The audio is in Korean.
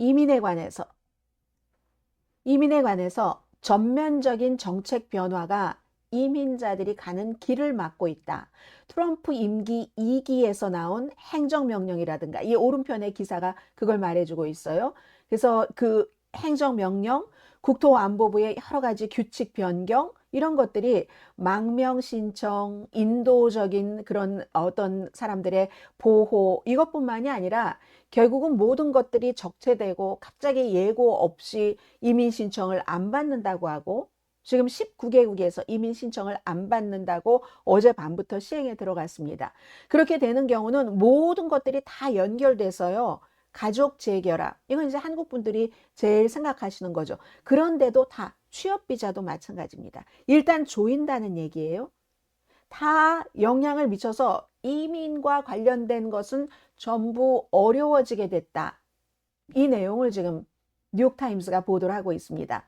이민에 관해서 이민에 관해서 전면적인 정책 변화가 이민자들이 가는 길을 막고 있다. 트럼프 임기 2기에서 나온 행정명령이라든가 이 오른편의 기사가 그걸 말해주고 있어요. 그래서 그 행정명령, 국토안보부의 여러 가지 규칙 변경 이런 것들이 망명 신청, 인도적인 그런 어떤 사람들의 보호 이것뿐만이 아니라 결국은 모든 것들이 적체되고 갑자기 예고 없이 이민 신청을 안 받는다고 하고 지금 19개국에서 이민 신청을 안 받는다고 어젯밤부터 시행에 들어갔습니다. 그렇게 되는 경우는 모든 것들이 다 연결돼서요. 가족 재결합. 이건 이제 한국 분들이 제일 생각하시는 거죠. 그런데도 다 취업 비자도 마찬가지입니다. 일단 조인다는 얘기예요. 다 영향을 미쳐서 이민과 관련된 것은 전부 어려워지게 됐다. 이 내용을 지금 뉴욕타임스가 보도를 하고 있습니다.